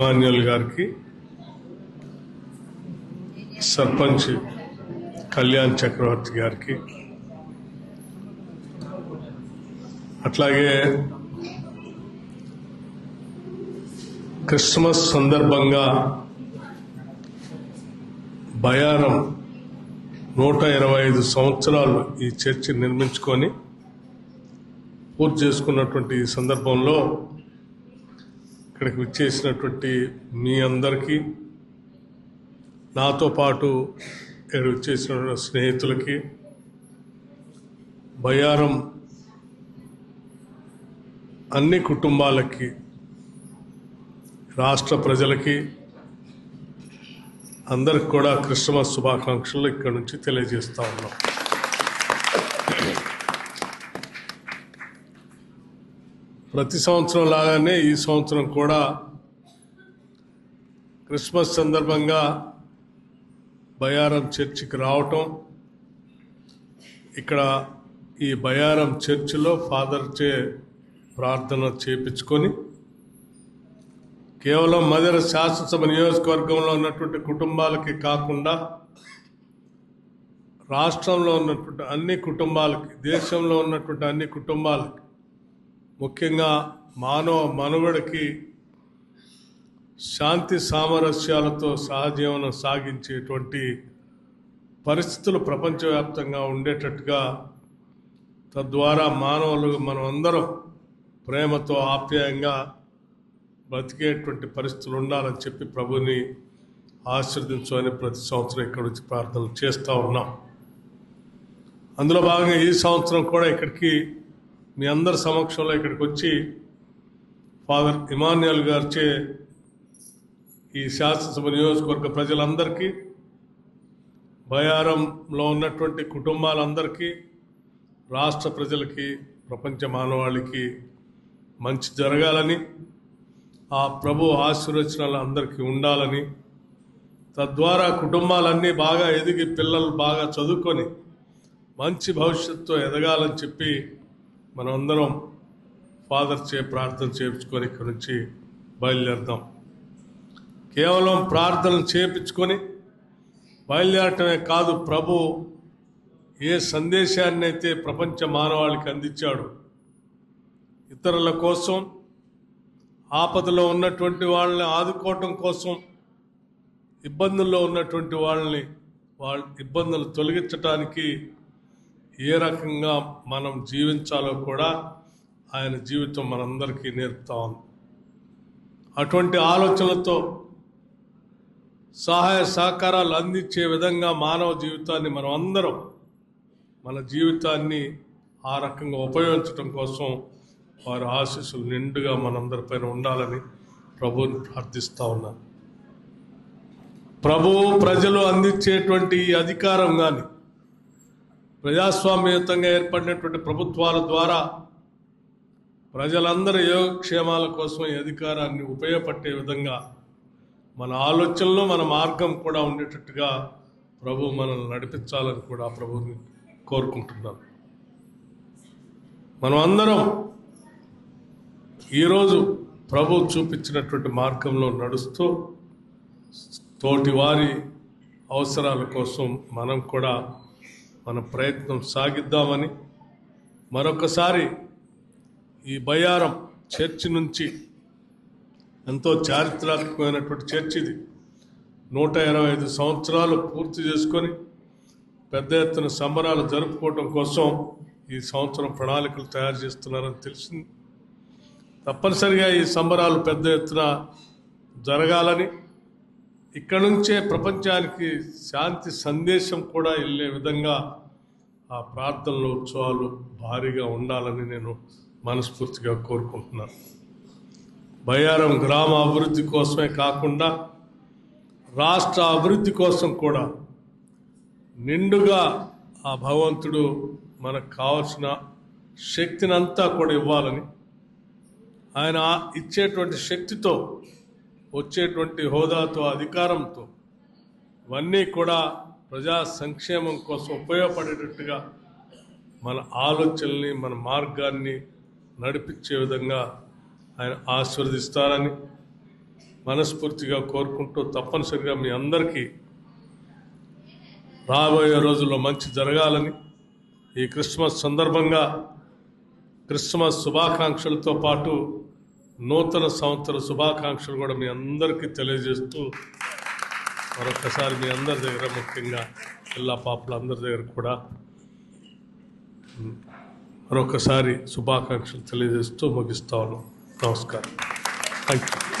Manuel గారికి సర్పంచ్ కళ్యాణ్ చక్రవర్తి గారికి అట్లాగే క్రిస్మస్ సందర్భంగా బయారం నూట ఇరవై ఐదు సంవత్సరాలు ఈ చర్చి నిర్మించుకొని పూర్తి చేసుకున్నటువంటి ఈ సందర్భంలో ఇక్కడికి వచ్చేసినటువంటి మీ అందరికీ నాతో పాటు ఇక్కడ వచ్చేసిన స్నేహితులకి బయారం అన్ని కుటుంబాలకి రాష్ట్ర ప్రజలకి అందరికి కూడా క్రిస్మస్ శుభాకాంక్షలు ఇక్కడ నుంచి తెలియజేస్తూ ఉన్నాం. ప్రతి సంవత్సరం లాగానే ఈ సంవత్సరం కూడా క్రిస్మస్ సందర్భంగా బయారం చర్చికి రావటం ఇక్కడ ఈ బయారం చర్చిలో ఫాదర్ చే ప్రార్థన చేపించుకొని కేవలం మదర శాసనసభ నియోజకవర్గంలో ఉన్నటువంటి కుటుంబాలకి కాకుండా రాష్ట్రంలో ఉన్నటువంటి అన్ని కుటుంబాలకి దేశంలో ఉన్నటువంటి అన్ని కుటుంబాలకి ముఖ్యంగా మానవ మనుగడకి శాంతి సామరస్యాలతో సహజీవనం సాగించేటువంటి పరిస్థితులు ప్రపంచవ్యాప్తంగా ఉండేటట్టుగా తద్వారా మానవులు మనం అందరం ప్రేమతో ఆప్యాయంగా బ్రతికేటువంటి పరిస్థితులు ఉండాలని చెప్పి ప్రభుని ఆశీర్దించమని ప్రతి సంవత్సరం ఇక్కడ వచ్చి ప్రార్థనలు చేస్తూ ఉన్నాం. అందులో భాగంగా ఈ సంవత్సరం కూడా ఇక్కడికి మీ అందరి సమక్షంలో ఇక్కడికి వచ్చి ఫాదర్ ఇమాన్యుయల్ గారిచే ఈ శాసనసభ నియోజకవర్గ ప్రజలందరికీ బయారంలో ఉన్నటువంటి కుటుంబాలందరికీ రాష్ట్ర ప్రజలకి ప్రపంచ మానవాళికి మంచి జరగాలని ఆ ప్రభు ఆశీర్వచనాలు అందరికీ ఉండాలని తద్వారా కుటుంబాలన్నీ బాగా ఎదిగి పిల్లలు బాగా చదువుకొని మంచి భవిష్యత్తు ఎదగాలని చెప్పి మనం అందరం ఫాదర్ చే ప్రార్థన చేయించుకొని ఇక్కడి నుంచి బయలుదేరుదాం. కేవలం ప్రార్థనలు చేయించుకొని బయలుదేరటమే కాదు ప్రభు ఏ సందేశాన్ని అయితే ప్రపంచ మానవాళికి అందించాడు ఇతరుల కోసం ఆపదలో ఉన్నటువంటి వాళ్ళని ఆదుకోవటం కోసం ఇబ్బందుల్లో ఉన్నటువంటి వాళ్ళని వాళ్ళ ఇబ్బందులు తొలగించటానికి ఏ రకంగా మనం జీవించాలో కూడా ఆయన జీవితం మనందరికీ నేర్పుతా ఉంది. అటువంటి ఆలోచనలతో సహాయ సహకారాలు అందించే విధంగా మానవ జీవితాన్ని మనం అందరం మన జీవితాన్ని ఆ రకంగా ఉపయోగించడం కోసం వారి ఆశీస్సులు నిండుగా మనందరిపైన ఉండాలని ప్రభువుని ప్రార్థిస్తూ ఉన్నాను. ప్రభువు ప్రజలు అందించేటువంటి ఈ అధికారం కానీ ప్రజాస్వామ్యయుతంగా ఏర్పడినటువంటి ప్రభుత్వాల ద్వారా ప్రజలందరి యోగక్షేమాల కోసం ఈ అధికారాన్ని ఉపయోగపట్టే విధంగా మన ఆలోచనలో మన మార్గం కూడా ఉండేటట్టుగా ప్రభు మనల్ని నడిపించాలని కూడా ప్రభుని కోరుకుంటున్నాను. మనం అందరం ఈరోజు ప్రభు చూపించినటువంటి మార్గంలో నడుస్తూ తోటి వారి అవసరాల కోసం మనం కూడా మన ప్రయత్నం సాగిద్దామని మరొకసారి ఈ బయారం చర్చి నుంచి ఎంతో చారిత్రాత్మకమైనటువంటి చర్చ్ ఇది. నూట ఇరవై ఐదు సంవత్సరాలు పూర్తి చేసుకొని పెద్ద ఎత్తున సంబరాలు జరుపుకోవటం కోసం ఈ సంవత్సరం ప్రణాళికలు తయారు చేస్తున్నారని తెలిసింది. తప్పనిసరిగా ఈ సంబరాలు పెద్ద ఎత్తున జరగాలని ఇక్కడ నుంచే ప్రపంచానికి శాంతి సందేశం కూడా వెళ్ళే విధంగా ఆ ప్రార్థనలు ఉత్సవాలు భారీగా ఉండాలని నేను మనస్ఫూర్తిగా కోరుకుంటున్నాను. బయ్యారం గ్రామ అభివృద్ధి కోసమే కాకుండా రాష్ట్ర అభివృద్ధి కోసం కూడా నిండుగా ఆ భగవంతుడు మనకు కావలసిన శక్తినంతా కూడా ఇవ్వాలని ఆయన ఇచ్చేటువంటి శక్తితో వచ్చేటువంటి హోదాతో అధికారంతో ఇవన్నీ కూడా ప్రజా సంక్షేమం కోసం ఉపయోగపడేటట్టుగా మన ఆలోచనల్ని మన మార్గాన్ని నడిపించే విధంగా ఆయన ఆశీర్వదిస్తారని మనస్ఫూర్తిగా కోరుకుంటూ తప్పనిసరిగా మీ అందరికీ రాబోయే రోజుల్లో మంచి జరగాలని ఈ క్రిస్మస్ సందర్భంగా క్రిస్మస్ శుభాకాంక్షలతో పాటు నూతన సంవత్సర శుభాకాంక్షలు కూడా మీ అందరికీ తెలియజేస్తూ మరొకసారి మీ అందరి దగ్గర ముఖ్యంగా పిల్ల పాపల అందరి దగ్గర కూడా మరొకసారి శుభాకాంక్షలు తెలియజేస్తూ ముగిస్తాను నమస్కారం. Thank you